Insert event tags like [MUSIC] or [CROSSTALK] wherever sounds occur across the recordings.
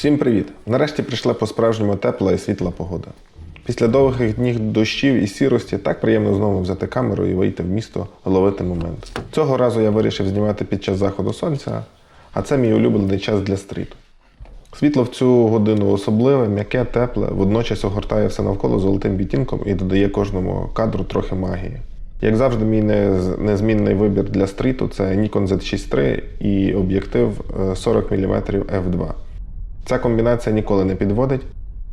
Всім привіт! Нарешті прийшла по-справжньому тепла і світла погода. Після довгих днів дощів і сірості так приємно знову взяти камеру і вийти в місто ловити момент. Цього разу я вирішив знімати під час заходу сонця, а це мій улюблений час для стріту. Світло в цю годину особливе, м'яке, тепле, водночас огортає все навколо золотим відтінком і додає кожному кадру трохи магії. Як завжди, мій незмінний вибір для стріту це Nikon Z6 III і об'єктив е, 40 мм f2. Ця комбінація ніколи не підводить.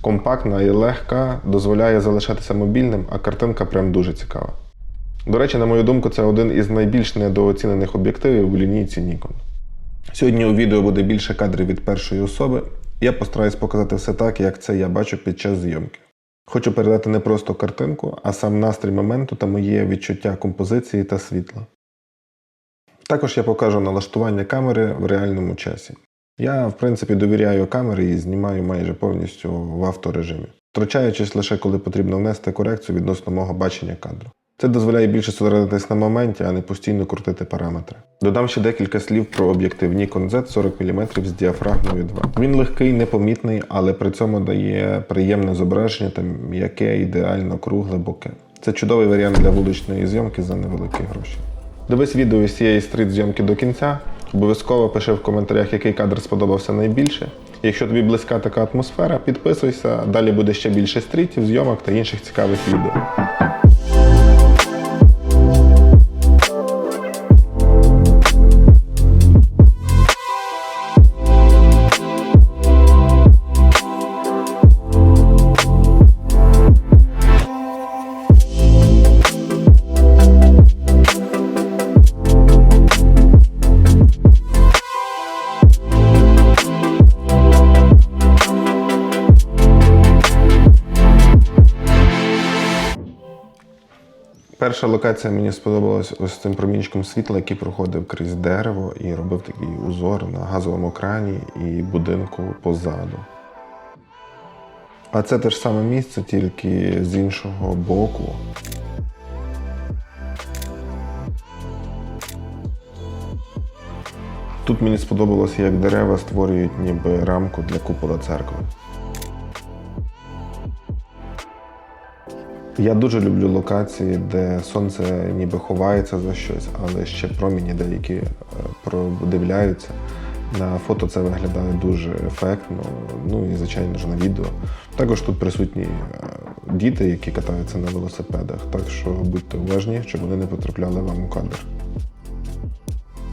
Компактна і легка, дозволяє залишатися мобільним, а картинка прям дуже цікава. До речі, на мою думку, це один із найбільш недооцінених об'єктивів у лінійці Nikon. Сьогодні у відео буде більше кадрів від першої особи. Я постараюсь показати все так, як це я бачу під час зйомки. Хочу передати не просто картинку, а сам настрій моменту та моє відчуття композиції та світла. Також я покажу налаштування камери в реальному часі. Я, в принципі, довіряю камері і знімаю майже повністю в авторежимі, втручаючись лише коли потрібно внести корекцію відносно мого бачення кадру. Це дозволяє більше зосередитись на моменті, а не постійно крутити параметри. Додам ще декілька слів про об'єктив Nikon Z 40 мм з діафрагмою 2. Він легкий, непомітний, але при цьому дає приємне зображення та м'яке, ідеально кругле боке. Це чудовий варіант для вуличної зйомки за невеликі гроші. Дивись відео з цієї стріт зйомки до кінця. Обов'язково пиши в коментарях, який кадр сподобався найбільше. Якщо тобі близька така атмосфера, підписуйся. Далі буде ще більше стрітів, зйомок та інших цікавих відео. Перша локація мені сподобалась ось цим промінчиком світла, який проходив крізь дерево і робив такий узор на газовому крані і будинку позаду. А це те ж саме місце, тільки з іншого боку. Тут мені сподобалося, як дерева створюють ніби рамку для купола церкви. Я дуже люблю локації, де сонце ніби ховається за щось, але ще проміні деякі е, продивляються. На фото це виглядає дуже ефектно, ну і звичайно ж на відео. Також тут присутні е, діти, які катаються на велосипедах, так що будьте уважні, щоб вони не потрапляли вам у кадр.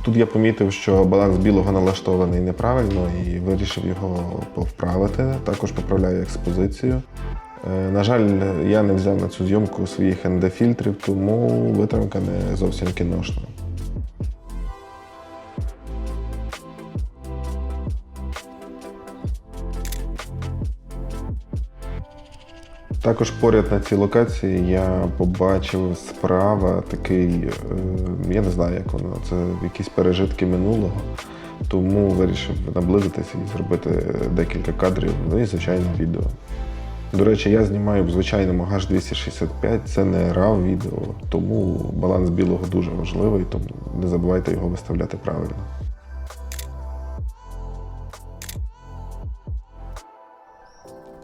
Тут я помітив, що баланс білого налаштований неправильно і вирішив його повправити. Також поправляю експозицію. Е, На жаль, я не взяв на цю зйомку своїх ND-фільтрів, тому витримка не зовсім кіношна. Також поряд на цій локації я побачив справа такий, е, я не знаю, як воно, це якісь пережитки минулого. Тому вирішив наблизитися і зробити декілька кадрів, ну і звичайно відео. До речі, я знімаю в звичайному H265, це не RAW відео, тому баланс білого дуже важливий, тому не забувайте його виставляти правильно.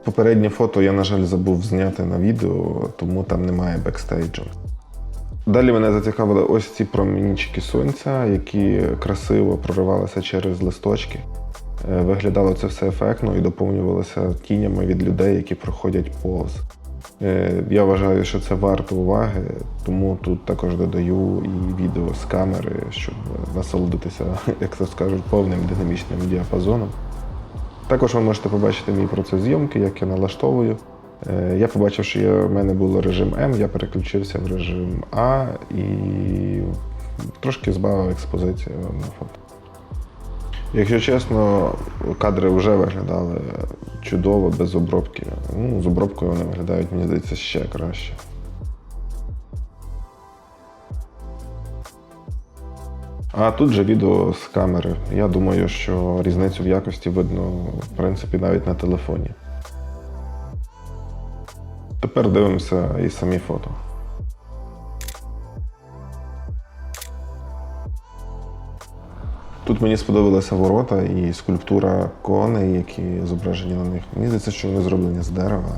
Попереднє фото я, на жаль, забув зняти на відео, тому там немає бекстейджу. Далі мене зацікавили ось ці промінчики сонця, які красиво проривалися через листочки. Е, Виглядало це все ефектно і доповнювалося тінями від людей, які проходять повз. Е, Я вважаю, що це варто уваги, тому тут також додаю і відео з камери, щоб насолодитися, [LAUGHS] як то скажуть, повним динамічним діапазоном. Також ви можете побачити мій процес зйомки, як я налаштовую. Е, Я побачив, що в мене був режим М, я переключився в режим А і трошки збавив експозицію на фото. Якщо чесно, кадри вже виглядали чудово, без обробки. Ну, з обробкою вони виглядають, мені здається, ще краще. А тут же відео з камери. Я думаю, що різницю в якості видно, в принципі, навіть на телефоні. Тепер дивимося і самі фото. Тут мені сподобалися ворота і скульптура коней, які зображені на них. Мені здається, що вони зроблені з дерева.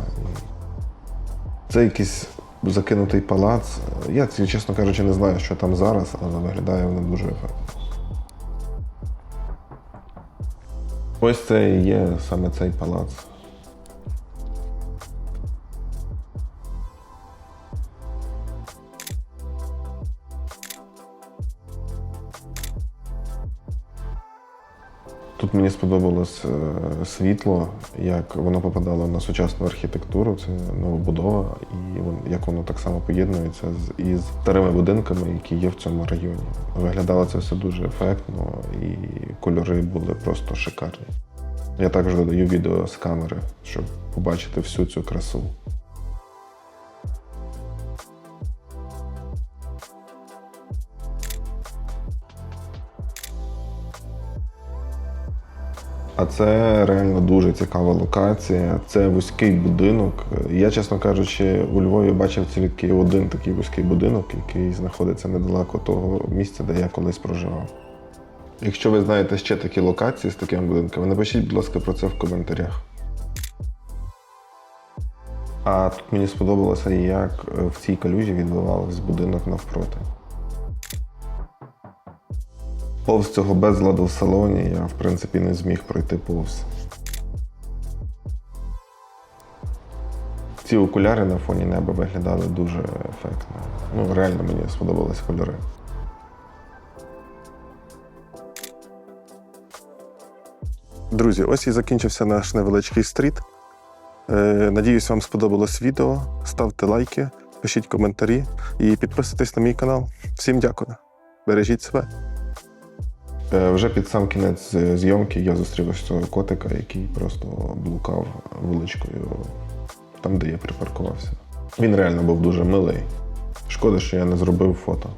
Це якийсь закинутий палац. Я, чесно кажучи, не знаю, що там зараз, але виглядає воно дуже ефектно. Ось це і є саме цей палац. Тут мені сподобалось е, світло, як воно попадало на сучасну архітектуру, це новобудова, і як воно так само поєднується з із старими будинками, які є в цьому районі. Виглядало це все дуже ефектно, і кольори були просто шикарні. Я також додаю відео з камери, щоб побачити всю цю красу. А це реально дуже цікава локація. Це вузький будинок. Я, чесно кажучи, у Львові бачив тільки один такий вузький будинок, який знаходиться недалеко того місця, де я колись проживав. Якщо ви знаєте ще такі локації з такими будинками, напишіть, будь ласка, про це в коментарях. А тут мені сподобалося, як в цій калюжі відбивався будинок навпроти. Повз цього безладу в салоні я, в принципі, не зміг пройти повз. Ці окуляри на фоні неба виглядали дуже ефектно. Ну, реально мені сподобались кольори. Друзі, ось і закінчився наш невеличкий стріт. Е, Надіюсь, вам сподобалось відео. Ставте лайки, пишіть коментарі і підписуйтесь на мій канал. Всім дякую. Бережіть себе. Е, Вже під сам кінець зйомки я зустрів ось цього котика, який просто блукав вуличкою там, де я припаркувався. Він реально був дуже милий. Шкода, що я не зробив фото.